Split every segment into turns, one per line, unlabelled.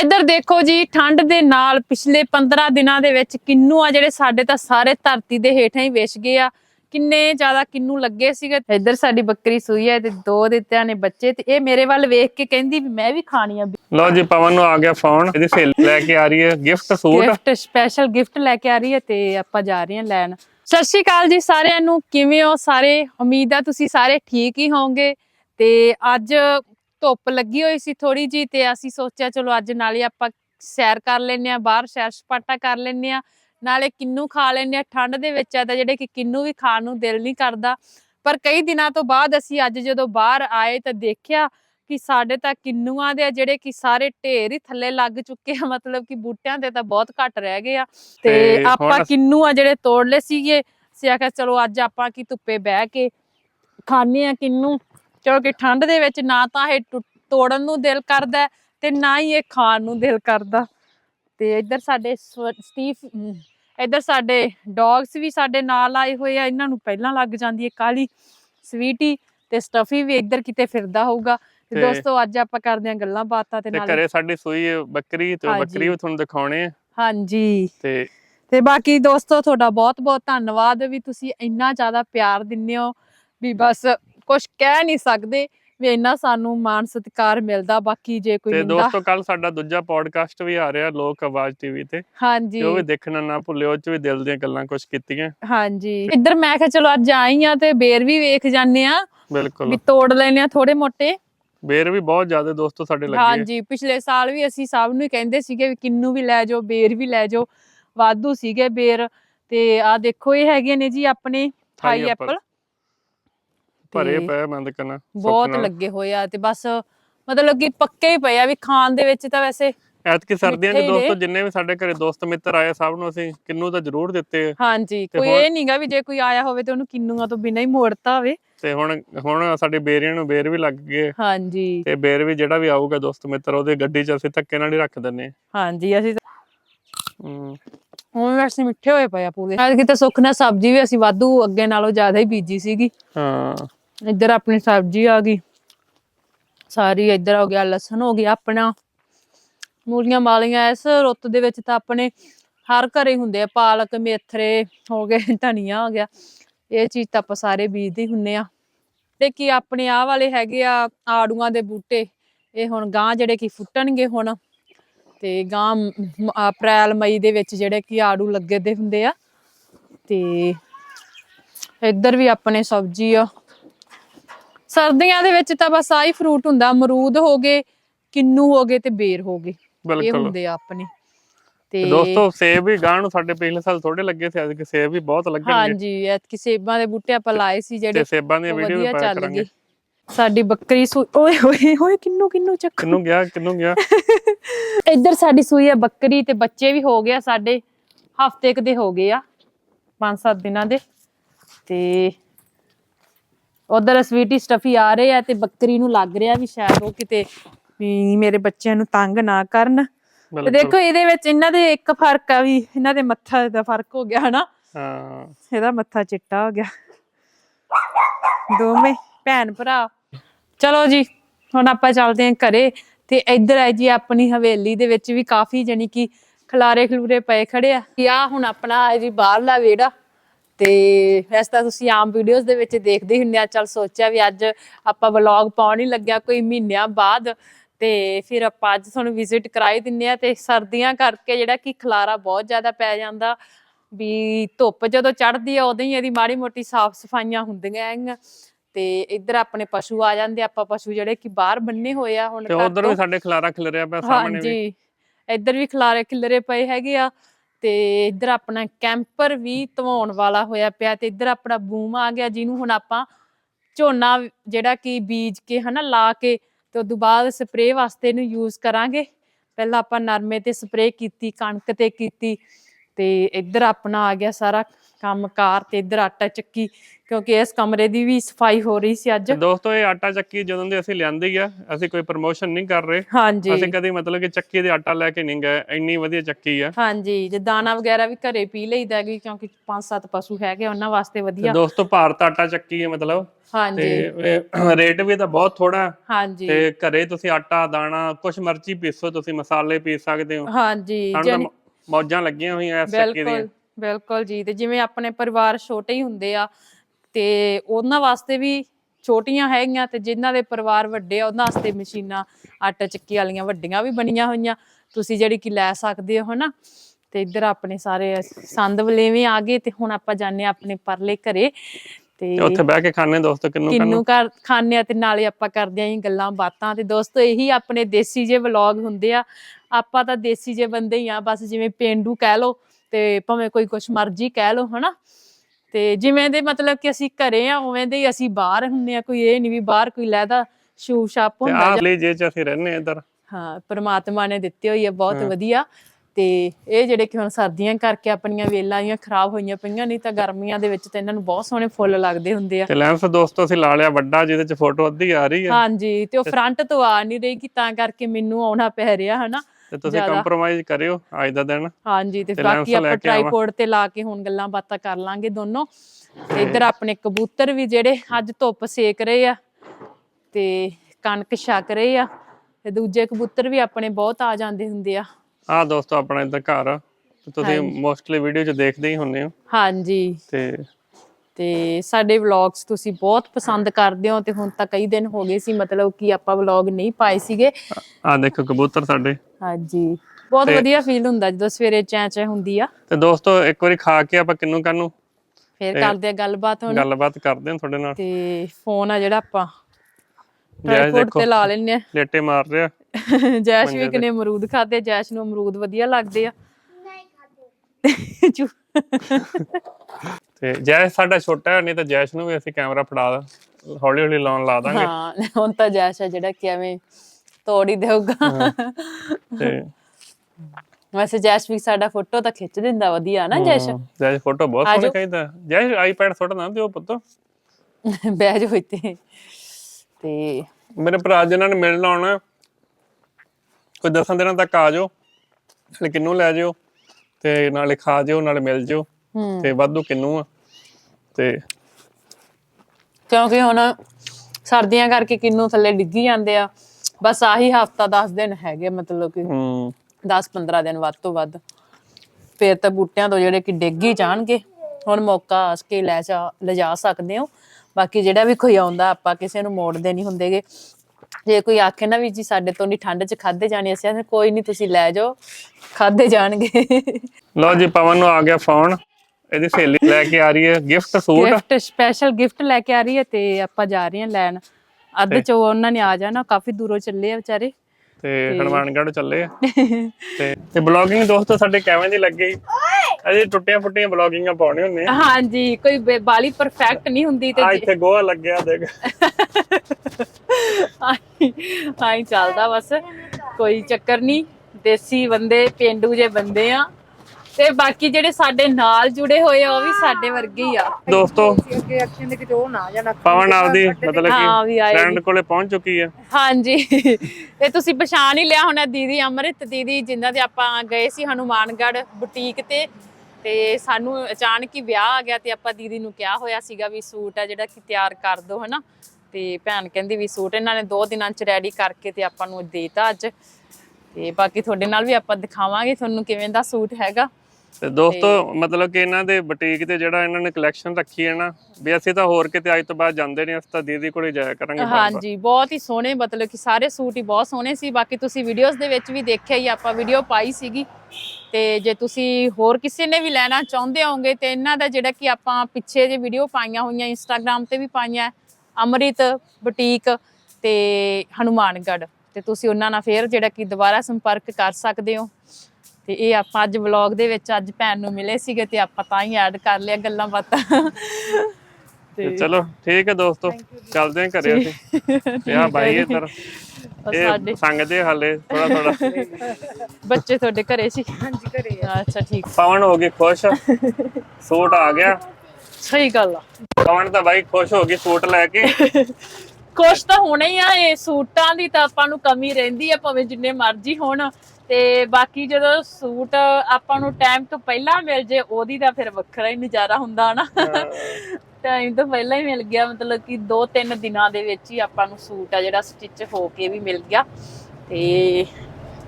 ਇੱਧਰ ਦੇਖੋ ਜੀ ਠੰਡ ਦੇ ਨਾਲ ਪਿਛਲੇ 15 ਦਿਨਾਂ ਦੇ ਵਿੱਚ ਕਿੰਨੂ ਆ ਜਿਹੜੇ ਸਾਡੇ ਤਾਂ ਸਾਰੇ ਧਰਤੀ ਦੇ ਹੇਠਾਂ ਹੀ ਵਿਛ ਗਏ ਆ। ਕਿੰਨੇ ਜ਼ਿਆਦਾ ਕਿੰਨੂ ਲੱਗੇ ਸੀਗੇ। ਇੱਧਰ ਸਾਡੀ ਬੱਕਰੀ ਸੂਈ ਹੈ ਤੇ ਦੋ ਦਿੱਤਿਆਂ ਨੇ ਬੱਚੇ ਤੇ ਇਹ ਮੇਰੇ ਵੱਲ ਵੇਖ ਕੇ ਕਹਿੰਦੀ ਵੀ ਮੈਂ ਵੀ ਖਾਣੀ ਆ।
ਲਓ ਜੀ ਪਵਨ ਨੂੰ ਆ ਗਿਆ ਫੋਨ ਇਹਦੀ ਸਹੇਲੀ ਲੈ ਕੇ ਆ ਰਹੀ ਹੈ gift suit
gift special gift ਲੈ ਕੇ ਆ ਰਹੀ ਹੈ ਤੇ ਆਪਾਂ ਜਾ ਰਹੇ ਹਾਂ ਲੈਣ। ਸਤਿ ਸ਼੍ਰੀ ਅਕਾਲ ਜੀ ਸਾਰਿਆਂ ਨੂੰ। ਕਿਵੇਂ ਹੋ ਸਾਰੇ? ਉਮੀਦ ਆ ਤੁਸੀਂ ਸਾਰੇ ਠੀਕ ਹੀ ਹੋਵੋਗੇ। ਤੇ ਅੱਜ ਧੁੱਪ ਲੱਗੀ ਹੋਈ ਸੀ ਥੋੜੀ ਜੀ ਤੇ ਅਸੀਂ ਸੋਚਿਆ ਚਲੋ ਅੱਜ ਨਾਲੇ ਆਪਾਂ ਸੈਰ ਕਰ ਲੈਨੇ ਆ ਬਾਹਰ ਸੈਰ ਸਪਾਟਾ ਕਰ ਲੈਨੇ ਆ ਨਾਲੇ ਕਿੰਨੂ ਖਾ ਲੈਨੇ ਆ ਠੰਡ ਦੇ ਵਿੱਚ ਆ ਤਾਂ ਜਿਹੜੇ ਕਿ ਕਿੰਨੂ ਵੀ ਖਾਣ ਨੂੰ ਦਿਲ ਨਹੀਂ ਕਰਦਾ। ਪਰ ਕਈ ਦਿਨਾਂ ਤੋਂ ਬਾਅਦ ਅਸੀਂ ਅੱਜ ਜਦੋਂ ਬਾਹਰ ਆਏ ਤਾਂ ਦੇਖਿਆ ਕਿ ਸਾਡੇ ਤਾਂ ਕਿੰਨੂਆਂ ਦੇ ਜਿਹੜੇ ਕਿ ਸਾਰੇ ਢੇਰ ਹੀ ਥੱਲੇ ਲੱਗ ਚੁੱਕੇ ਆ ਮਤਲਬ ਕਿ ਬੂਟਿਆਂ ਤੇ ਤਾਂ ਬਹੁਤ ਘੱਟ ਰਹਿ ਗਏ ਆ। ਤੇ ਆਪਾਂ ਕਿੰਨੂ ਆ ਜਿਹੜੇ ਤੋੜ ਲਏ ਸੀਗੇ ਅਸੀਂ ਆਖਿਆ ਚਲੋ ਅੱਜ ਆਪਾਂ ਕੀ ਧੁੱਪੇ ਬਹਿ ਕੇ ਖਾਣੇ ਆ ਕਿੰਨੂ। ਕਿਉਂਕਿ ਠੰਡ ਦੇ ਵਿੱਚ ਨਾ ਤਾਂ ਇਹ ਤੋੜਨ ਨੂੰ ਦਿਲ ਕਰਦਾ ਤੇ ਨਾ ਹੀ ਇਹ ਖਾਣ ਨੂੰ ਦਿਲ ਕਰਦਾ। ਤੇ ਇੱਧਰ ਸਾਡੇ ਸਟੀਫ ਇੱਧਰ ਸਾਡੇ ਡੌਗਸ ਵੀ ਸਾਡੇ ਨਾਲ ਆਏ ਹੋਏ ਆ ਇਹਨਾਂ ਨੂੰ ਪਹਿਲਾਂ ਲੱਗ ਜਾਂਦੀ ਹੈ ਕਾਲੀ ਸਵੀਟੀ ਤੇ ਸਟਫੀ ਵੀ ਇੱਧਰ ਕਿਤੇ ਫਿਰਦਾ ਹੋਊਗਾ। ਤੇ
ਤੇ-
ਦੋਸਤੋ ਅੱਜ ਆਪਾਂ ਕਰਦੇ ਹਾਂ ਗੱਲਾਂ ਬਾਤਾਂ ਤੇ
ਤੇ
ਨਾਲ
ਘਰੇ ਸਾਡੀ ਸੂਈ ਬੱਕਰੀ ਤੇ। ਬੱਕਰੀ ਵੀ ਤੁਹਾਨੂੰ ਦਿਖਾਉਣੇ ਆ।
ਹਾਂਜੀ।
ਤੇ
ਤੇ ਬਾਕੀ ਦੋਸਤੋ ਤੁਹਾਡਾ ਬਹੁਤ ਬਹੁਤ ਧੰਨਵਾਦ ਵੀ ਤੁਸੀਂ ਇੰਨਾ ਜ਼ਿਆਦਾ ਪਿਆਰ ਦਿੰਦੇ ਹੋ ਵੀ ਬਸ ਕੁਝ ਕਹਿ ਨਹੀਂ ਸਕਦੇ ਵੀ ਇੰਨਾ ਸਾਨੂੰ ਮਾਣ ਸਤਿਕਾਰ ਮਿਲਦਾ ਬਾਕੀ ਜੇ ਕੋਈ
ਤੇ ਦੋਸਤੋ ਕੱਲ ਸਾਡਾ ਦੂਜਾ ਪੋਡਕਾਸਟ ਵੀ ਆ ਰਿਹਾ ਲੋਕ ਆਵਾਜ਼ ਟੀਵੀ ਤੇ।
ਹਾਂਜੀ।
ਉਹ ਵੀ ਦੇਖਣਾ ਨਾ ਭੁੱਲਿਓ ਉਹ ਚ ਵੀ ਦਿਲ ਦੀਆਂ ਗੱਲਾਂ ਕੁਝ ਕੀਤੀਆਂ।
ਹਾਂਜੀ। ਇੱਧਰ ਮੈਂ ਕਿਹਾ ਚਲੋ ਅੱਜ ਆਈ ਆ ਤੇ ਬੇਰ ਵੀ ਵੇਖ ਜਾਂਦੇ ਆ
ਬਿਲਕੁਲ।
ਵੀ ਤੋੜ ਲੈਨੇ ਆ ਥੋੜੇ ਮੋਟੇ।
ਬੇਰ ਵੀ ਬਹੁਤ ਜ਼ਿਆਦਾ ਦੋਸਤੋ ਸਾਡੇ ਲੱਗੇ।
ਹਾਂਜੀ ਪਿਛਲੇ ਸਾਲ ਵੀ ਅਸੀਂ ਸਭ ਨੂੰ ਹੀ ਕਹਿੰਦੇ ਸੀਗੇ ਵੀ ਕਿੰਨੂ ਵੀ ਲੈ ਜਾਓ ਬੇਰ ਵੀ ਲੈ ਜਾਓ। ਵਾਧੂ ਸੀਗੇ ਬੇਰ। ਤੇ ਆ ਦੇਖੋ ਇਹ ਹੈਗੇ ਨੇ ਜੀ ਆਪਣੇ ਥਾਈ। ਐਪਲ
ਭਰੇ
ਤੇ
ਪਏ ਬੰਦ ਕਰਨਾ
ਬਹੁਤ ਲੱਗੇ ਹੋਏ ਆ ਤੇ ਬਸ ਮਤਲਬ ਕਿ ਪੱਕੇ ਹੀ ਪਏ ਆ ਵੀ ਖਾਣ ਦੇ ਵਿੱਚ ਤਾਂ ਵੈਸੇ
ਐਤਕੀ ਸਰਦੀਆਂ
ਹੀ
ਦੋਸਤੋ। ਜਿੰਨੇ ਵੀ ਸਾਡੇ ਘਰੇ ਦੋਸਤ ਮਿੱਤਰ ਆਏ ਸਭ ਨੂੰ ਅਸੀਂ ਕਿੰਨੂ ਤਾਂ ਜ਼ਰੂਰ ਦਿੱਤੇ।
ਹਾਂਜੀ
ਤੇ
ਕੋਈ ਇਹ ਨਹੀਂਗਾ ਵੀ ਜੇ ਕੋਈ ਆਇਆ ਹੋਵੇ ਤੇ ਉਹਨੂੰ ਕਿੰਨੂਆਂ ਤੋਂ ਬਿਨਾਂ ਹੀ ਮੋੜਤਾ ਹੋਵੇ।
ਤੇ ਹੁਣ ਹੁਣ ਸਾਡੇ ਬੇਰੀਆਂ ਨੂੰ ਬੇਰ ਵੀ ਲੱਗ ਗਏ
ਹਾਂਜੀ।
ਤੇ ਬੇਰ ਵੀ ਜਿਹੜਾ ਵੀ ਆਊਗਾ ਦੋਸਤ ਮਿੱਤਰ ਉਹਦੇ ਗੱਡੀ 'ਚ ਅਸੀਂ ਧੱਕੇ ਨਾਲ ਹੀ ਰੱਖ ਦਿੰਨੇ।
ਹਾਂਜੀ ਅਸੀਂ ਤਾਂ ਹੁਣ ਵੈਸੇ ਮਿੱਠੇ ਹੋਏ ਪਏ ਆ ਪੂਰੇ। ਅੱਜ ਕਿਤੇ ਸੁੱਖ ਨਾਲ ਸਬਜ਼ੀ ਵੀ ਅਸੀਂ ਵਾਧੂ ਅੱਗੇ ਨਾਲੋਂ ਜ਼ਿਆਦਾ ਹੀ ਬੀਜੀ ਸੀਗੀ।
ਹਾਂ।
ਇੱਧਰ ਆਪਣੀ ਸਬਜ਼ੀ ਆ ਗਈ। ਸਾਰੀ ਇੱਧਰ ਹੋ ਗਿਆ, ਲਸਣ ਹੋ ਗਿਆ ਆਪਣਾ। ਮੂਲੀਆਂ ਮਾਲੀਆਂ ਇਸ ਰੁੱਤ ਦੇ ਵਿੱਚ ਤਾਂ ਆਪਣੇ ਹਰ ਘਰੇ ਹੁੰਦੇ ਆ, ਪਾਲਕ, ਮੇਥਰੇ ਹੋ ਗਏ, ਧਨੀਆ ਹੋ ਗਿਆ। ਇਹ ਚੀਜ਼ ਤਾਂ ਆਪਾਂ ਸਾਰੇ ਬੀਜਦੇ ਹੀ ਹੁੰਨੇ ਆ। ਤੇ ਕੀ ਆਪਣੇ ਆਹ ਵਾਲੇ ਹੈਗੇ ਆ ਆੜੂਆਂ ਦੇ ਬੂਟੇ, ਇਹ ਹੁਣ ਗਾਂ ਜਿਹੜੇ ਕਿ ਫੁੱਟਣਗੇ ਹੁਣ। ਤੇ ਗਾਂ ਅਪ੍ਰੈਲ, ਮਈ ਦੇ ਵਿੱਚ ਜਿਹੜੇ ਕਿ ਆੜੂ ਲੱਗੇ ਦੇ ਹੁੰਦੇ ਆ। ਤੇ ਇੱਧਰ ਵੀ ਆਪਣੇ ਸਬਜ਼ੀ ਆ। ਸਰਦੀਆਂ ਦੇ ਵਿੱਚ ਤਾਂ ਬਸ ਆਹੀ ਫਰੂਟ ਹੁੰਦਾ ਅਮਰੂਦ ਹੋ ਗਏ ਕਿੰਨੂ ਹੋ ਗਏ ਤੇ ਬੇਰ ਹੋ ਗਏ। ਇਹ
ਬਿਲਕੁਲ।
ਹੁੰਦੇ ਆ ਆਪਣੇ।
ਤੇ
ਤੇ
ਦੋਸਤੋ ਸੇਬ ਵੀ ਗਾਂ ਨੂੰ ਸਾਡੇ ਪਿਛਲੇ ਸਾਲ ਥੋੜੇ ਲੱਗੇ ਸੀ ਐਤਕੀ ਸੇਬ ਵੀ ਬਹੁਤ ਲੱਗਣਗੇ।
ਹਾਂਜੀ ਐਤਕੀ ਸੇਬਾਂ ਦੇ ਬੂਟੇ ਆਪਾਂ ਲਾਏ ਸੀ
ਤੇ
ਜਿਹੜੇ
ਸੇਬਾਂ ਦੀਆਂ
ਉਹ
ਵੀਡੀਓ ਵੀ
ਵਧੀਆ
ਪਾਇਆ
ਚੱਲ
ਕਰਾਂਗੇ।
ਗਏ। ਸਾਡੀ ਬੱਕਰੀ ਸੂ ਓਏ ਹੋਏ ਹੋਏ ਕਿੰਨੂ ਕਿੰਨੂ ਚੱਕ।
ਕਿੰਨੂੰ ਗਿਆ ਕਿੰਨੂੰ ਗਿਆ?
ਇੱਧਰ ਸਾਡੀ ਸੂਈ ਹੈ ਬੱਕਰੀ ਤੇ ਬੱਚੇ ਵੀ ਹੋ ਗਏ ਆ ਸਾਡੇ। ਹਫ਼ਤੇ ਕ ਦੇ ਹੋ ਗਏ ਆ 5-7 ਦਿਨਾਂ ਦੇ। ਤੇ ਉਧਰ ਸਵੀਟੀ ਸਟਫੀ ਆ ਰਹੇ ਆ ਤੇ ਬੱਕਰੀ ਨੂੰ ਲੱਗ ਰਿਹਾ ਵੀ ਸ਼ਾਇਦ ਉਹ ਕਿਤੇ ਵੀ ਮੇਰੇ ਬੱਚਿਆਂ ਨੂੰ ਤੰਗ ਨਾ ਕਰਨ। ਤੇ ਦੇਖੋ ਇਹਦੇ ਵਿੱਚ ਇਹਨਾਂ ਦੇ ਇੱਕ ਫ਼ਰਕ ਆ ਵੀ ਇਹਨਾਂ ਦੇ ਮੱਥਾ ਦਾ ਫ਼ਰਕ ਹੋ ਗਿਆ ਹਨਾ।
ਹਾਂ।
ਇਹਦਾ ਮੱਥਾ ਚਿੱਟਾ ਹੋ ਗਿਆ। ਦੋਵੇਂ ਭੈਣ ਭਰਾ। ਚਲੋ ਜੀ ਹੁਣ ਆਪਾਂ ਚੱਲਦੇ ਹਾਂ ਘਰੇ ਤੇ ਇੱਧਰ ਹੈ ਜੀ ਆਪਣੀ ਹਵੇਲੀ ਦੇ ਵਿੱਚ ਵੀ ਕਾਫੀ ਜਾਨੀ ਕਿ ਖਲਾਰੇ ਖਲੂਰੇ ਪਏ ਖੜੇ ਆ। ਆ ਹੁਣ ਆਪਣਾ ਹੈ ਜੀ ਬਾਹਰਲਾ ਵਿਹੜਾ। ਤੇ ਵੈਸੇ ਤਾਂ ਤੁਸੀਂ ਆਮ ਵੀਡੀਓਜ਼ ਦੇ ਵਿੱਚ ਦੇਖਦੇ ਹੁੰਦੇ ਆ ਚਲ ਸੋਚਿਆ ਵੀ ਅੱਜ ਆਪਾਂ ਵਲੌਗ ਪਾਉਣ ਹੀ ਲੱਗਿਆ ਕੋਈ ਮਹੀਨਿਆਂ ਬਾਅਦ। ਤੇ ਫਿਰ ਆਪਾਂ ਅੱਜ ਤੁਹਾਨੂੰ ਵਿਜ਼ਿਟ ਕਰਾਈ ਦਿੰਨੇ ਆ ਤੇ ਸਰਦੀਆਂ ਕਰਕੇ ਜਿਹੜਾ ਕਿ ਖਲਾਰਾ ਬਹੁਤ ਜ਼ਿਆਦਾ ਪੈ ਜਾਂਦਾ। ਵੀ ਧੁੱਪ ਜਦੋਂ ਚੜ੍ਹਦੀ ਆ ਉਦੋਂ ਹੀ ਇਹਦੀ ਮਾੜੀ ਮੋਟੀ ਸਾਫ਼ ਸਫਾਈਆਂ ਹੁੰਦੀਆਂ ਹੈਗੀਆਂ। ਤੇ ਇੱਧਰ ਆਪਣੇ ਪਸ਼ੂ ਆ ਜਾਂਦੇ ਆ, ਆਪਾਂ ਪਸ਼ੂ ਜਿਹੜੇ ਕਿ ਬਾਹਰ ਬੰਨੇ ਹੋਏ ਆ ਹੁਣ
ਤੇ ਉਧਰ। ਵੀ ਸਾਡੇ ਖਲਾਰਾ ਖਿਲਰਿਆ ਪਿਆ ਸਾਹਮਣੇ ਵੀ।
ਹਾਂਜੀ ਇੱਧਰ ਵੀ ਖਲਾਰੇ ਖਿਲਰੇ ਪਏ ਹੈਗੇ ਆ। ਤੇ ਇੱਧਰ ਆਪਣਾ ਕੈਂਪਰ ਵੀ ਧਵਾਉਣ ਵਾਲਾ ਹੋਇਆ ਪਿਆ ਤੇ ਇੱਧਰ ਆਪਣਾ ਬੂਮ ਆ ਗਿਆ ਜਿਹਨੂੰ ਹੁਣ ਆਪਾਂ ਝੋਨਾ ਜਿਹੜਾ ਕਿ ਬੀਜ ਕੇ ਹਨਾ ਲਾ ਕੇ ਤੇ ਉਦੋਂ ਬਾਅਦ ਸਪਰੇਅ ਵਾਸਤੇ ਇਹਨੂੰ ਯੂਜ਼ ਕਰਾਂਗੇ। ਪਹਿਲਾਂ ਆਪਾਂ ਨਰਮੇ ਤੇ ਸਪਰੇਅ ਕੀਤੀ, ਕਣਕ ਤੇ ਕੀਤੀ। ਤੇ ਇੱਧਰ ਆਪਣਾ ਆ ਗਿਆ ਸਾਰਾ ਕੰਮਕਾਰ ਤੇ ਇੱਧਰ ਆਟਾ ਚੱਕੀ ਕਿਉਂਕਿ ਇਸ ਕਮਰੇ ਦੀ ਵੀ ਸਫ਼ਾਈ ਹੋ ਰਹੀ ਸੀ ਅੱਜ।
ਦੋਸਤੋ ਇਹ ਆਟਾ ਚੱਕੀ ਜਦੋਂ ਦੀ ਅਸੀਂ ਲਿਆਂਦੀ ਆ ਅਸੀਂ ਕੋਈ ਪ੍ਰਮੋਸ਼ਨ ਨਹੀਂ ਕਰ ਰਹੇ।
ਹਾਂਜੀ।
ਅਸੀਂ ਕਦੀ ਮਤਲਬ ਕਿ ਚੱਕੀ ਦੇ ਆਟਾ ਲੈ ਕੇ ਨਹੀਂ ਗਏ ਇੰਨੀ ਵਧੀਆ ਚੱਕੀ ਆ।
ਹਾਂਜੀ ਜੇ ਦਾਣਾ ਵਗੈਰਾ ਵੀ ਘਰੇ ਪੀ ਲਈਦਾ ਹੈਗੀ ਕਿਉਂਕਿ ਪੰਜ ਸੱਤ ਪਸ਼ੂ ਹੈਗੇ ਉਹਨਾਂ ਵਾਸਤੇ ਵਧੀਆ।
ਦੋਸਤੋ ਭਾਰਤ ਆਟਾ ਚੱਕੀ ਹੈ ਮਤਲਬ।
ਹਾਂਜੀ।
ਤੇ ਰੇਟ ਵੀ ਤਾਂ ਬਹੁਤ ਥੋੜਾ
ਹਾਂਜੀ।
ਤੇ ਘਰੇ ਤੁਸੀਂ ਆਟਾ ਦਾਣਾ ਕੁਛ ਮਰਜ਼ੀ ਪੀਸੋ ਤੁਸੀਂ ਮਸਾਲੇ ਪੀਸ ਸਕਦੇ ਹੋ।
ਹਾਂਜੀ
ਸਾਨੂੰ ਮੌਜਾਂ ਲੱਗੀਆਂ ਹੋਈਆਂ ਇਸ ਚੱਕੀ ਦੀਆਂ।
ਬਿਲਕੁਲ ਬਿਲਕੁਲ ਜੀ। ਤੇ ਜਿਵੇਂ ਆਪਣੇ ਪਰਿਵਾਰ ਛੋਟੇ ਹੀ ਹੁੰਦੇ ਆ ਤੇ ਉਹਨਾਂ ਵਾਸਤੇ ਵੀ ਛੋਟੀਆਂ ਹੈਗੀਆਂ ਤੇ ਜਿਨ੍ਹਾਂ ਦੇ ਪਰਿਵਾਰ ਵੱਡੇ ਆ ਉਹਨਾਂ ਵਾਸਤੇ ਮਸ਼ੀਨਾਂ ਆਟਾ ਚੱਕੀ ਵਾਲੀਆਂ ਵੱਡੀਆਂ ਵੀ ਬਣੀਆਂ ਹੋਈਆਂ। ਤੁਸੀਂ ਜਿਹੜੀ ਕਿ ਲੈ ਸਕਦੇ ਹੋ ਹਨਾ? ਤੇ ਇੱਧਰ ਆਪਣੇ ਸਾਰੇ ਸੰਦ ਵਲੇਵੇਂ ਆ ਗਏ ਤੇ ਹੁਣ ਆਪਾਂ ਜਾਣੇ ਆਪਣੇ ਪਰਲੇ ਘਰੇ। ਤੇ
ਤੇ ਉੱਥੇ ਬਹਿ ਕੇ ਖਾਣੇ ਦੋਸਤੋ ਕਿੰਨੂ
ਕਿੰਨੂ ਘਰ ਖਾਣੇ ਤੇ ਨਾਲੇ ਆਪਾਂ ਕਰਦੇ ਆਂ ਗੱਲਾਂ ਬਾਤਾਂ। ਤੇ ਦੋਸਤੋ ਇਹੀ ਆਪਣੇ ਦੇਸੀ ਜੇ ਵਲੌਗ ਹੁੰਦੇ ਆ। ਆਪਾਂ ਤਾਂ ਦੇਸੀ ਜੇ ਬੰਦੇ ਹੀ ਆ ਬਸ ਜਿਵੇਂ ਪੇਂਡੂ ਕਹਿ ਲੋ ਤੇ ਭਾਵੇਂ ਕੋਈ ਕੁਛ ਮਰਜ਼ੀ ਕਹਿ ਲੋ ਹਨਾ? ਤੇ ਜਿਵੇਂ ਦੇ ਮਤਲਬ ਕਿ ਅਸੀਂ ਘਰੇ ਆ ਉਵੇਂ ਦੇ ਹੀ ਅਸੀਂ ਬਾਹਰ ਹੁੰਨੇ ਆ ਕੋਈ ਇਹ ਨਹੀਂ ਵੀ ਬਾਹਰ ਕੋਈ ਲੈਦਾ ਸ਼ੂ ਛਾਪ
ਤੇ
ਹੁੰਦਾ
ਆਹ ਲਈ ਜੇ ਚ ਅਸੀਂ ਰਹਿੰਦੇ ਹਾਂ ਇੱਧਰ।
ਹਾਂ ਪ੍ਰਮਾਤਮਾ ਨੇ ਦਿੱਤੀ ਹੋਈ ਹੈ ਬਹੁਤ ਵਧੀਆ। ਤੇ ਇਹ ਜਿਹੜੇ ਕਿ ਹੁਣ ਸਰਦੀਆਂ ਕਰਕੇ ਆਪਣੀਆਂ ਵੇਲਾਂ ਜੀਆਂ ਖਰਾਬ ਹੋਈਆਂ ਪਈਆਂ ਨਹੀਂ ਤਾਂ ਗਰਮੀਆਂ ਦੇ ਵਿੱਚ ਤਾਂ ਇਹਨਾਂ ਨੂੰ ਬਹੁਤ ਸੋਹਣੇ ਫੁੱਲ ਲੱਗਦੇ ਹੁੰਦੇ ਆ।
ਤੇ ਲੈਂਸ ਦੋਸਤੋ ਅਸੀਂ ਲਾ ਲਿਆ ਵੱਡਾ ਜਿਹਦੇ ਚ ਫੋਟੋ ਅੱਧੀ ਆ ਰਹੀ ਹੈ
ਹਾਂਜੀ ਤੇ ਉਹ ਫਰੰਟ ਤੋਂ ਆ ਨਹੀਂ ਰਹੀ ਕਿ ਤਾਂ ਕਰਕੇ ਮੈਨੂੰ ਆਉਣਾ ਪੈ ਰਿਹਾ ਹਨਾ?
ਤੇ ਤੁਸੀਂ
ਜ਼ਿਆਦਾ।
ਕੰਪਰੋਮਾਈਜ਼ ਕਰਿਓ ਅੱਜ ਦਾ ਦਿਨ
ਹਾਂਜੀ ਤੇ
ਤੇ
ਬਾਕੀ
ਲੈ
ਆਪਾਂ
ਕੇ ਆਵਾਂ।
ਟ੍ਰਾਈਪੋਡ ਤੇ ਲਾ ਕੇ ਹੁਣ ਗੱਲਾਂ ਬਾਤਾਂ ਕਰ ਲਾਂਗੇ ਦੋਨੋਂ। ਤੇ ਇੱਧਰ ਆਪਣੇ ਕਬੂਤਰ ਵੀ ਜਿਹੜੇ ਅੱਜ ਧੁੱਪ ਸੇਕ ਰਹੇ ਆ ਤੇ ਕਣਕ ਛਕ ਰਹੇ ਆ ਤੇ ਦੂਜੇ ਕਬੂਤਰ ਵੀ ਆਪਣੇ ਬਹੁਤ ਆ ਜਾਂਦੇ ਹੁੰਦੇ ਆ।
ਆਹ ਦੋਸਤੋ ਆਪਣਾ ਇੱਧਰ ਘਰ ਆ। ਤੇ ਤੁਸੀਂ ਮੋਸਟਲੀ ਵੀਡੀਓ ਚ ਦੇਖਦੇ ਹੀ ਹੁੰਦੇ ਹੋ।
ਹਾਂਜੀ।
ਤੇ
ਤੇ ਸਾਡੇ ਵਲੌਗਸ ਤੁਸੀਂ ਬਹੁਤ ਪਸੰਦ ਕਰਦੇ ਹੋ ਤੇ ਹੁਣ ਤਾਂ ਕਈ ਦਿਨ ਹੋ ਗਏ ਸੀ ਮਤਲਬ ਕਿ ਆਪਾਂ ਵਲੌਗ ਨਹੀਂ ਪਾਏ ਸੀਗੇ।
ਆਹ ਦੇਖੋ ਕਬੂਤਰ ਸਾਡੇ।
ਹਾਂਜੀ ਬਹੁਤ ਵਧੀਆ ਫੀਲ ਹੁੰਦਾ ਜਦੋਂ ਸਵੇਰੇ ਚੈਂ ਚੈਂ ਹੁੰਦੀ ਆ।
ਤੇ ਦੋਸਤੋ ਇੱਕ ਵਾਰੀ ਖਾ ਕੇ ਆਪਾਂ ਕਿੰਨੂ ਕੰਨੂ
ਫੇਰ ਕਰਦੇ ਆ ਗੱਲਬਾਤ ਹੁਣ।
ਗੱਲਬਾਤ ਕਰਦੇ ਹਾਂ ਤੁਹਾਡੇ ਨਾਲ।
ਤੇ ਫੋਨ ਆ ਜਿਹੜਾ ਆਪਾਂ ਟ੍ਰਾਈਪੋਡ ਤੇ ਲਾ ਲੈਨੇ ਆ।
ਲੇਟੇ ਮਾਰ ਰਿਹਾ।
ਜੈਸ਼ ਵੀ ਕਿਨੇ ਅਮਰੂਦ ਖਾਦੇ ਜੈਸ਼ ਨੂੰ ਅਮਰੂਦ ਵਧੀਆ ਲੱਗਦੇ ਆ। ਨਹੀਂ
ਤੇ ਜੈਸ਼ ਸਾਡਾ ਛੋਟਾ ਹੈ ਨਹੀਂ ਤਾਂ ਜੈਸ਼ ਨੂੰ ਵੀ ਅਸੀਂ ਕੈਮਰਾ ਫੜਾ ਹੌਲੀ ਹੌਲੀ ਲਾਉਣ ਲਾ ਦਾਂਗੇ।
ਹਾਂ ਹੁਣ ਤਾਂ ਜੈਸ਼ ਆ ਜਿਹੜਾ ਕਿ ਐਵੇਂ ਤੋੜ ਹੀ ਦੇਊਗਾ।
ਤੇ
ਵੈਸੇ ਜੈਸ਼ ਵੀ ਸਾਡਾ ਫੋਟੋ ਤਾਂ ਖਿੱਚ ਦਿੰਦਾ ਵਧੀਆ ਨਾ ਜੈਸ਼?
ਜੈਸ਼ ਫੋਟੋ ਬਹੁਤ ਸੋਹਣੀ ਖਿੱਚਦਾ। ਜੈਸ਼ ਆਈਪੈਡ ਥੋੜਾ ਨਾ ਦਿਓ ਪੁੱਤ।
ਬਹਿ ਜਾਓ ਇੱਥੇ। ਤੇ
ਮੇਰੇ ਭਰਾ ਜਿਨ੍ਹਾਂ ਨੇ ਮਿਲਣ ਆਉਣਾ ਕੋਈ ਦਸਾਂ ਦਿਨਾਂ ਤੱਕ ਆ ਜਾਓ। ਨਾਲੇ ਕਿੰਨੂ ਲੈ ਜਾਓ ਤੇ ਨਾਲੇ ਖਾ ਜਾਓ ਨਾਲੇ ਮਿਲ ਜਾਓ
ਹੂੰ
ਤੇ ਵਾਧੂ ਕਿੰਨੂ ਆ। ਤੇ
ਕਿਉਂਕਿ ਹੁਣ ਸਰਦੀਆਂ ਕਰਕੇ ਕਿੰਨੂ ਥੱਲੇ ਡਿੱਗੀ ਜਾਂਦੇ ਆ। ਬਸ ਆਹੀ ਹਫਤਾ 10 ਦਿਨ ਹੈਗੇ ਮਤਲਬ ਕਿ
ਹਮ
10-15 ਦਿਨ ਵੱਧ ਤੋਂ ਵੱਧ। ਫੇਰ ਤਾਂ ਬੂਟਿਆਂ ਤੋਂ ਜਿਹੜੇ ਕਿ ਡਿੱਗ ਹੀ ਜਾਣਗੇ। ਹੁਣ ਮੌਕਾ ਆਸ ਕੇ ਲੈ ਜਾ ਲਿਜਾ ਸਕਦੇ ਹੋ। ਬਾਕੀ ਜਿਹੜਾ ਵੀ ਕੋਈ ਆਉਂਦਾ ਆਪਾਂ ਕਿਸੇ ਨੂੰ ਮੋੜਦੇ ਨਹੀਂ ਹੁੰਦੇਗੇ। ਜੇ ਕੋਈ ਆਖੇ ਨਾ ਵੀ ਜੀ ਸਾਡੇ ਤੋਂ ਨਹੀਂ ਠੰਡ 'ਚ ਖਾਦੇ ਜਾਣੇ ਅਸੀਂ ਕੋਈ ਨਹੀਂ ਤੁਸੀਂ ਲੈ ਜਾਓ ਖਾਦੇ ਜਾਣਗੇ।
ਲਓ ਜੀ ਪਵਨ ਨੂੰ ਆ ਗਿਆ ਫੋਨ ਇਹਦੀ ਸਹੇਲੀ ਲੈ ਕੇ ਆ ਰਹੀ ਹੈ gift suit
gift special gift ਲੈ ਕੇ ਆ ਰਹੀ ਹੈ ਤੇ ਆਪਾਂ ਜਾ ਰਹੇ ਹਾਂ ਲੈਣ। ਅੱਧ ਚ ਉਹਨਾਂ ਨੇ ਆ ਜਾਣਾ ਕਾਫੀ ਦੂਰੋਂ ਚੱਲੇ ਆ ਵਿਚਾਰੇ।
ਤੇ ਹਨੂਮਾਨਗੜ੍ਹ ਚੱਲੇ ਆ। ਤੇ ਤੇ ਬਲੌਗਿੰਗ ਦੋਸਤੋ ਸਾਡੇ ਕਿਵੇਂ ਦੀ ਲੱਗੀ? ਅਜੇ ਟੁੱਟੀਆਂ ਫੁੱਟੀਆਂ ਬਲੌਗਿੰਗਾਂ ਪਾਉਣੇ ਹੁੰਦੇ ਆ
ਹਾਂਜੀ ਕੋਈ ਬੇ- ਬਾਲੀ ਪਰਫੈਕਟ ਨਹੀਂ ਹੁੰਦੀ ਤੇ
ਆ ਇੱਥੇ ਗੋਹਾ ਲੱਗਿਆ ਦੇਖ।
ਆਈ ਚੱਲਦਾ ਬਸ। ਕੋਈ ਚੱਕਰ ਨਹੀਂ ਦੇਸੀ ਬੰਦੇ ਪਿੰਡੂ ਜੇ ਬੰਦੇ ਆ। ਤੇ ਬਾਕੀ ਜਿਹੜੇ ਸਾਡੇ ਨਾਲ ਜੁੜੇ ਹੋਏ ਆ ਉਹ ਵੀ ਸਾਡੇ ਵਰਗੇ ਹੀ ਆ।
ਦੋਸਤੋ
ਅੱਗੇ ਅੱਖਾਂ ਦੇ ਕਿਤੇ ਉਹ ਨਾ ਜਾਣਾ
ਪਵਨ ਆਪਦੀ ਮਤਲਬ
ਹਾਂ, ਵੀ
ਕਿ
ਆਏਗੀ।
ਫਰੈਂਡ ਕੋਲੇ ਪਹੁੰਚ ਚੁੱਕੀ ਹੈ
ਹਾਂਜੀ। ਤੇ ਤੁਸੀਂ ਪਛਾਣ ਹੀ ਲਿਆ ਹੋਣਾ ਦੀਦੀ ਅੰਮ੍ਰਿਤ। ਦੀਦੀ ਜਿਨ੍ਹਾਂ ਦੇ ਆਪਾਂ ਗਏ ਸੀ ਹਨੂਮਾਨਗੜ੍ਹ ਬੁਟੀਕ ਤੇ ਤੇ ਸਾਨੂੰ ਅਚਾਨਕ ਹੀ ਵਿਆਹ ਆ ਗਿਆ ਤੇ ਆਪਾਂ ਦੀਦੀ ਨੂੰ ਕਿਹਾ ਹੋਇਆ ਸੀਗਾ ਵੀ ਸੂਟ ਆ ਜਿਹੜਾ ਕਿ ਤਿਆਰ ਕਰ ਦਿਓ ਹਨਾ। ਤੇ ਭੈਣ ਕਹਿੰਦੀ ਵੀ ਸੂਟ ਇਹਨਾਂ ਨੇ ਦੋ ਦਿਨਾਂ ਚ ਰੈਡੀ ਕਰਕੇ ਤੇ ਆਪਾਂ ਨੂੰ ਦੇਤਾ ਅੱਜ। ਤੇ ਬਾਕੀ ਤੁਹਾਡੇ ਨਾਲ ਵੀ ਆਪਾਂ ਦਿਖਾਵਾਂਗੇ ਤੁਹਾਨੂੰ ਕਿਵੇਂ ਦਾ ਸੂਟ ਹੈਗਾ।
ਤੇ ਦੋਸਤੋ ਮਤਲਬ ਕਿ ਇਹਨਾਂ ਦੇ ਬੁਟੀਕ ਤੇ ਜਿਹੜਾ ਇਹਨਾਂ ਨੇ ਕਲੈਕਸ਼ਨ ਰੱਖੀ ਹੈ ਨਾ ਵੀ ਅਸੀਂ ਤਾਂ ਹੋਰ ਕਿਤੇ ਅੱਜ ਤੋਂ ਬਾਅਦ ਜਾਂਦੇ ਨਹੀਂ ਅਸੀਂ ਤਾਂ ਦੀਦੀ ਕੋਲੇ ਜਾਇਆ ਕਰਾਂਗੇ।
ਹਾਂਜੀ ਬਹੁਤ ਹੀ ਸੋਹਣੇ ਮਤਲਬ ਕਿ ਸਾਰੇ ਸੂਟ ਹੀ ਬਹੁਤ ਸੋਹਣੇ ਸੀ। ਬਾਕੀ ਤੁਸੀਂ ਵੀਡੀਓਜ਼ ਦੇ ਵਿੱਚ ਵੀ ਦੇਖਿਆ ਹੀ ਆਪਾਂ ਵੀਡੀਓ ਪਾਈ ਸੀਗੀ। ਤੇ ਜੇ ਤੁਸੀਂ ਹੋਰ ਕਿਸੇ ਨੇ ਵੀ ਲੈਣਾ ਚਾਹੁੰਦੇ ਹੋਵੋਗੇ ਤੇ ਇਹਨਾਂ ਦਾ ਜਿਹੜਾ ਕਿ ਆਪਾਂ ਪਿੱਛੇ ਜੇ ਵੀਡੀਓ ਪਾਈਆਂ ਹੋਈਆਂ ਇੰਸਟਾਗ੍ਰam ਤੇ ਵੀ ਪਾਈਆਂ ਅੰਮ੍ਰਿਤ ਬੁਟੀਕ ਤੇ ਹਨੂਮਾਨਗੜ੍ਹ। ਤੇ ਤੁਸੀਂ ਉਹਨਾਂ ਨਾਲ ਫੇਰ ਜਿਹੜਾ ਕਿ ਦੁਬਾਰਾ ਸੰਪਰਕ ਕਰ ਸਕਦੇ ਹੋ। ਤੇ ਇਹ ਆਪਾਂ ਅੱਜ ਵਲੌਗ ਦੇ ਵਿੱਚ ਅੱਜ ਭੈਣ ਨੂੰ ਮਿਲੇ ਸੀਗੇ ਤੇ ਆਪਾਂ ਤਾਂ ਹੀ ਐਡ ਕਰ ਲਿਆ ਗੱਲਾਂ ਬਾਤਾਂ।
ਤੇ ਚਲੋ ਠੀਕ ਹੈ ਦੋਸਤੋ ਚੱਲਦੇ ਹਾਂ ਘਰੇ ਅਸੀਂ। ਤੇ ਆ ਬਾਈ ਇੱਧਰ।
ਸਾਡੇ
ਸੰਗਦੇ ਹਾਲੇ ਥੋੜਾ ਥੋੜਾ
ਬੱਚੇ ਤੁਹਾਡੇ ਘਰੇ ਸੀ?
ਹਾਂਜੀ ਘਰੇ
ਅੱਛਾ ਠੀਕ।
ਪਵਨ ਹੋ ਗਈ ਖੁਸ਼। ਸੂਟ ਆ ਗਿਆ।
ਸਹੀ ਗੱਲ ਆ।
ਪਵਨ ਤਾਂ ਬਾਈ ਖੁਸ਼ ਹੋ ਗਈ ਸੂਟ ਲੈ ਕੇ।
ਕੁਛ ਤਾਂ ਹੋਣਾ ਹੀ ਆ ਇਹ ਸੂਟਾਂ ਦੀ ਤਾਂ ਆਪਾਂ ਨੂੰ ਕਮੀ ਰਹਿੰਦੀ ਆ ਭਾਵੇਂ ਜਿੰਨੇ ਮਰਜ਼ੀ ਹੋਣ। ਤੇ ਬਾਕੀ ਜਦੋਂ ਸੂਟ ਆਪਾਂ ਨੂੰ ਟਾਈਮ ਤੋਂ ਪਹਿਲਾਂ ਮਿਲ ਜੇ ਉਹਦੀ ਤਾਂ ਫਿਰ ਵੱਖਰਾ ਹੀ ਨਜ਼ਾਰਾ ਹੁੰਦਾ ਨਾ। ਟਾਈਮ ਤੋਂ ਪਹਿਲਾਂ ਹੀ ਮਿਲ ਗਿਆ ਮਤਲਬ ਕਿ 2-3 ਦਿਨਾਂ ਦੇ ਵਿੱਚ ਹੀ ਆਪਾਂ ਨੂੰ ਸੂਟ ਆ ਜਿਹੜਾ ਸਟਿਚ ਹੋ ਕੇ ਵੀ ਮਿਲ ਗਿਆ। ਤੇ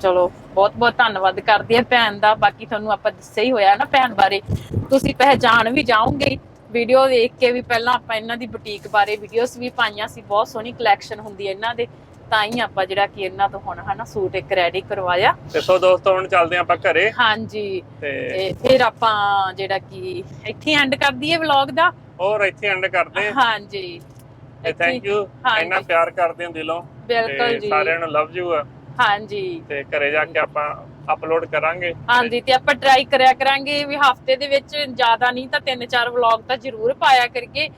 ਚਲੋ ਬਹੁਤ ਬਹੁਤ ਧੰਨਵਾਦ ਕਰਦੇ ਆ ਭੈਣ ਦਾ। ਬਾਕੀ ਤੁਹਾਨੂੰ ਆਪਾਂ ਦੱਸਿਆ ਹੀ ਹੋਇਆ ਨਾ ਭੈਣ ਬਾਰੇ। ਤੁਸੀਂ ਪਹਿਚਾਣ ਵੀ ਜਾਓਗੇ। ਵੀਡੀਓ ਦੇਖ ਕੇ ਵੀ ਪਹਿਲਾਂ ਆਪਾਂ ਇਹਨਾਂ ਦੀ ਬੁਟੀਕ ਬਾਰੇ ਵੀਡੀਓਜ਼ ਵੀ ਪਾਈਆਂ ਸੀ। ਬਹੁਤ ਸੋਹਣੀ ਕਲੈਕਸ਼ਨ ਹੁੰਦੀ ਹੈ ਇਹਨਾਂ ਦੇ। ਤਾਂ ਹੀ ਆਪਾਂ ਜਿਹੜਾ ਕਿ ਇਹਨਾਂ ਤੋਂ ਹੁਣ ਹਨਾ ਸੂਟ ਇੱਕ ਰੈਡੀ ਕਰਵਾਇਆ।
ਤੇ ਸੋ ਦੋਸਤੋ ਹੁਣ ਚੱਲਦੇ ਆਪਾਂ ਘਰੇ।
ਹਾਂਜੀ।
ਤੇ
ਫਿਰ ਆਪਾਂ ਜਿਹੜਾ ਕਿ ਇੱਥੇ ਐਂਡ ਕਰ ਦਈਏ ਵਲੌਗ ਦਾ।
ਹੋਰ ਇੱਥੇ ਐਂਡ ਕਰਦੇ ਹਾਂ।
ਹਾਂਜੀ।
ਤੇ ਥੈਂਕ ਯੂ। ਇੰਨਾ ਪਿਆਰ ਕਰਦੇ ਹੋ ਦਿਲੋਂ।
ਬਿਲਕੁਲ ਜੀ।
ਸਾਰਿਆਂ ਨੂੰ ਲਵ ਯੂ ਆ।
ਹਾਂਜੀ।
ਤੇ ਘਰੇ ਜਾ ਕੇ ਆਪਾਂ ਅਪਲੋਡ ਕਰਾਂਗੇ।
ਹਾਂਜੀ ਤੇ ਆਪਾਂ ਟਰਾਈ ਕਰਿਆ ਕਰਾਂਗੇ ਵੀ ਹਫ਼ਤੇ ਦੇ ਵਿੱਚ ਜ਼ਿਆਦਾ ਨਹੀਂ ਤਾਂ ਤਿੰਨ ਚਾਰ ਵਲੌਗ ਤਾਂ ਜ਼ਰੂਰ ਪਾਇਆ ਕਰੀਏ।